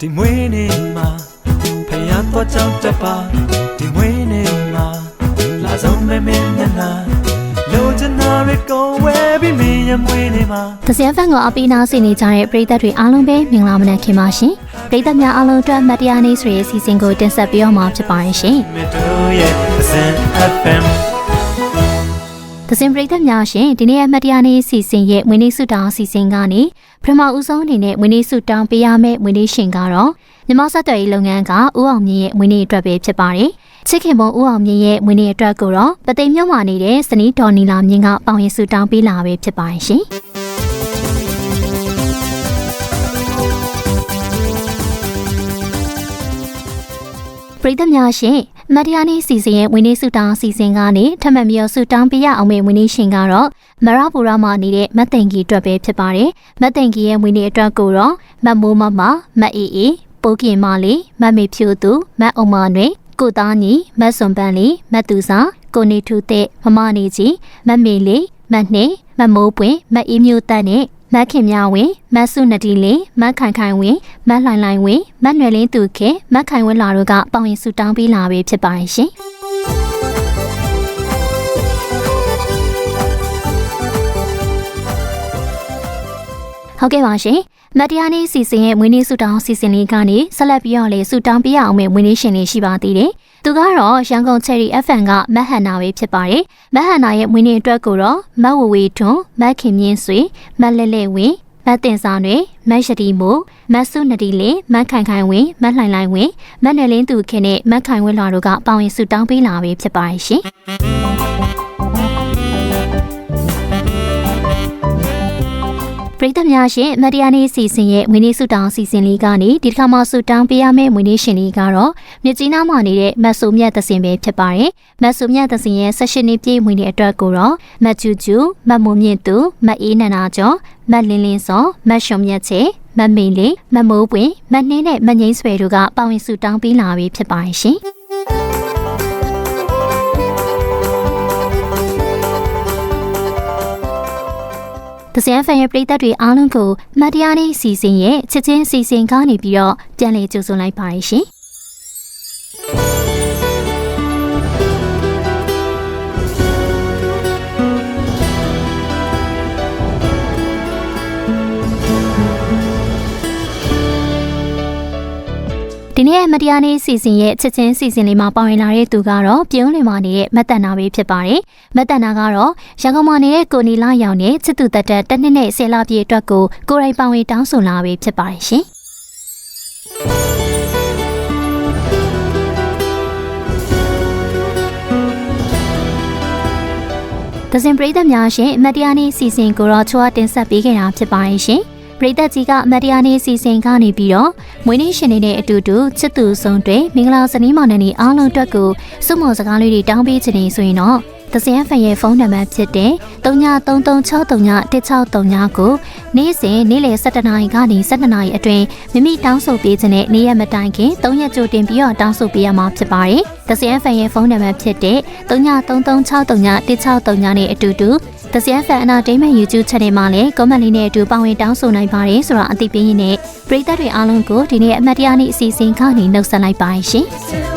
ဒီမွေးနေ့မှာဖယားတော့ကြောက်တပါဒီမွေးနေ့မှာလာဆုံးမဲမဲနဲ့နာလိုချင်တာတွေကောဝဲပြီးမင်းရဲ့မွေးနေ့မှာသစရဖန်ကိုအပီနာစီနေကြတဲ့ပရိသတ်တွေအားလုံးပဲမင်္ဂလာမနက်ခင်ပါရှင်ပရိသတ်များအားလုံးအတွက်မတရားနေ့ဆိုတဲ့အစီအစဉ်ကိုတင်ဆက်ပေးတော့မှာဖြစ်ပါရဲ့ရှင် သစင်ပရိသတ်များရှင်ဒီနေ့ရဲ့မတ်တရားနေ့အစီအစဉ်ရဲ့ဝင်းနေစုတောင်းအစီအစဉ်ကနေပထမဦးဆုံးအနေနဲ့ဝင်းနေစုတောင်းပေးရမယ့်ဝင်းနေရှင်ကတော့မြမဆက်သွယ်ရေးလုပ်ငန်းကဦးအောင်မြင့်ရဲ့ဝင်းနေအတွက်ပဲဖြစ်ပါတယ်။ချစ်ခင်ပုံဦးအောင်မြင့်ရဲ့ဝင်းနေအတွက်ကိုတော့ပသိမ်မြို့မှာနေတဲ့စနီးဒေါ်နီလာမြင့်ကပေါင်ရင်စုတောင်းပေးလာပဲဖြစ်ပါတယ်ရှင်။ ပရိသတ်များရှင်မတ်တရားနေ့စီစဉ်ရဲ့ဝင်းနေစုတောင်းစီစဉ်ကနေထပ်မံပြီးတော့စုတောင်းပေးရအောင်မယ့်ဝင်းနေရှင်ကတော့မရပူရမှာနေတဲ့မတ်သိန်ကြီးအတွက်ပဲဖြစ်ပါတယ်မတ်သိန်ကြီးရဲ့ဝင်းနေအတွက်ကိုတော့မတ်မိုးမမမတ်အေးအေးပိုးကင်မလေးမတ်မေဖြူသူမတ်အုံမနွေကိုသားညီမတ်စွန်ပန်းလေးမတ်သူစာကိုနေထူတဲ့မမနေကြီးမတ်မေလေးမတ်နှင်းမတ်မိုးပွင့်မတ်အေးမျိုးတက်နဲ့ မတ်ခင်မြဝင်းမတ်စုနတီလေးမတ်ခိုင်ခိုင်ဝင်းမတ်လှိုင်လှိုင်ဝင်းမတ်နွယ်လင်းသူခဲမတ်ခိုင်ဝင်းလာတို့ကပေါင်ရင်ဆူတောင်းပေးလာပဲဖြစ်ပါရဲ့ရှင်ဟုတ်ကဲ့ပါရှင်မတ်တရားနေ့စီစဉ်ရဲ့မွေးနေ့ဆုတောင်းစီစဉ်လေးကနေဆက်လက်ပြီးတော့လေဆုတောင်းပေးရအောင်မယ့်မွေးနေ့ရှင်လေးရှိပါသေးတယ် သူကတော့ရန်ကုန် Cherry FM ကမတ်ဟန်နာပဲဖြစ်ပါတယ်မတ်ဟန်နာရဲ့မွေးနေ့အတွက်ကိုတော့မတ်ဝဝေထွန်းမတ်ခင်မြင့်ဆွေမတ်လဲ့လဲ့ဝင်းမတ်တင်ဆောင်တွေမတ်ရှတီမို့မတ်စုနတီလင်းမတ်ခိုင်ခိုင်ဝင်းမတ်လှိုင်လှိုင်ဝင်းမတ်နယ်လင်းသူခင်နဲ့မတ်ခိုင်ဝင်းလာတို့ကပေါင်ရင်ဆူတောင်းပေးလာပဲဖြစ်ပါရဲ့ရှင် ရိသတ်များရှင်မတရားနေ့စီစဉ်ရဲ့မွေးနေ့ဆုတောင်းစီစဉ်လေးကနေဒီတစ်ခါမှဆုတောင်းပေးရမယ့်မွေးနေ့ရှင်လေးကတော့မြကြီးနားမှာနေတဲ့မတ်ဆိုမြတ်သစင်ပဲဖြစ်ပါတယ်မတ်ဆိုမြတ်သစင်ရဲ့၁၈နှစ်ပြည့်မွေးနေ့အတွက်ကိုတော့မတ်ကျူကျူမတ်မုံမြင့်သူမတ်အေးနန္နာကျော်မတ်လင်းလင်းစောမတ်ရှုံမြတ်ချေမတ်မေလေးမတ်မိုးပွင့်မတ်နှင်းနဲ့မတ်ငိမ့်ဆွေတို့ကပါဝင်ဆုတောင်းပေးလာပြီဖြစ်ပါတယ်ရှင် တစရန်ဖန်ရဲ့ပရိသတ်တွေအားလုံးကိုမတ်တရားနေ့စီစဉ်ရဲ့ချစ်ချင်းစီစဉ်ကားနေပြီးတော့ပြန်လည်ကြိုဆိုလိုက်ပါရရှင် ဒီနေ့ရဲ့မတရားနေ့စီစဉ်ရဲ့ချစ်ချင်းစီစဉ်လေးမှာပါဝင်လာတဲ့သူကတော့ပြုံးလင်မာနေတဲ့မတ်တန်နာပဲဖြစ်ပါတယ်။မတ်တန်နာကတော့ရန်ကုန်မှာနေတဲ့ကိုနီလာရောင်နဲ့ချစ်သူတက်တက်တစ်နှစ်နဲ့ဆယ်လပြည့်အတွက်ကိုကိုရိုင်ပါဝင်တောင်းဆိုလာပဲဖြစ်ပါတယ်ရှင်။ဒဇင်ပရိသတ်များရှင်အမတ်တရားနေ့စီစဉ်ကိုတော့ချွာတင်ဆက်ပေးခဲ့တာဖြစ်ပါတယ်ရှင်။ ပရိသတ်ကြီးကအမတ်တရားနေ့စီစဉ်ကနေပြီးတော့မွေးနေ့ရှင်နေတဲ့အတူတူချစ်သူဆုံးတွေမင်္ဂလာစနေမောင်နှံနေအားလုံးအတွက်ကိုစုမော်စကားလေးတွေတောင်းပေးခြင်းနေဆိုရင်တော့ တစရန်ဖန်ရဲ့ဖုန်းနံပါတ်ဖြစ်တဲ့3933631639ကိုနေ့စဉ်နေ့လယ်7:00နာရီကနေ7:00နာရီအတွင်းမိမိတောင်းဆိုပေးခြင်းနဲ့နေ့ရက်မတိုင်ခင်3ရက်ကြိုတင်ပြီးတော့တောင်းဆိုပေးရမှာဖြစ်ပါတယ်။တစရန်ဖန်ရဲ့ဖုန်းနံပါတ်ဖြစ်တဲ့3933631639နဲ့အတူတူတစရန်ဖန်အနာဒိမန် YouTube Channel မှာလည်း comment လေးနဲ့အတူပါဝင်တောင်းဆိုနိုင်ပါတယ်ဆိုတာအသိပေးရင်းနဲ့ပရိသတ်တွေအားလုံးကိုဒီနေ့အမှတ်တရနေ့အစီအစဉ်ကနေနှုတ်ဆက်လိုက်ပါရှင်။